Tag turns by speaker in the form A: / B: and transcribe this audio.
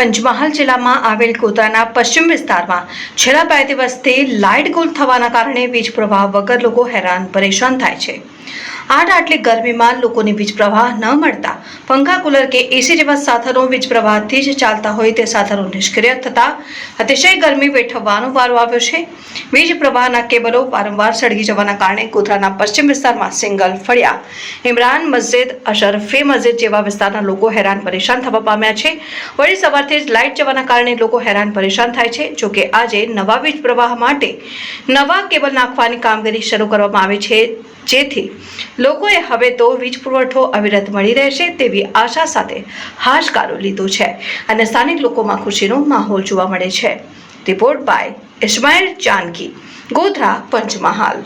A: પંચમહાલ જિલ્લામાં આવેલ ગોધરાના પશ્ચિમ વિસ્તારમાં છેલ્લા બે દિવસથી લાઇટ ગુલ થવાના કારણે વીજ પ્રવાહ વગર લોકો હેરાન પરેશાન થાય છે. આટ આટલી ગરમીમાં લોકોને વીજ પ્રવાહ ન મળતા. પંખા, કુલર કે એસી જેવા સાધનો વીજ પ્રવાહથી જ ચાલતા હોય તે સાધનો નિષ્ક્રિય થતા અતિશય ગરમી વેઠવવાનો વારો આવ્યો છે. વીજ પ્રવાહના કેબલો વારંવાર સળગી જવાના કારણે ગોધરાના પશ્ચિમ વિસ્તારમાં સિંગલ ફળ્યા. ઇમરાન મસ્જિદ, અશરફી મસ્જિદ જેવા વિસ્તારના લોકો હેરાન પરેશાન થવા પામ્યા છે. વળી સવારથી જ લાઇટ જવાના કારણે લોકો હેરાન પરેશાન થાય છે. જોકે આજે નવા વીજ પ્રવાહ માટે નવા કેબલ નાખવાની કામગીરી શરૂ કરવામાં આવી છે. જેથી લોકોએ હવે તો વીજ પુરવઠો અવિરત મળી રહેશે તેવી આશા સાથે હાશકારો લીધો છે અને સ્થાનિક લોકોમાં ખુશીનો માહોલ જોવા મળે છે. Report by Ismail Chanki Godhra Panchmahal.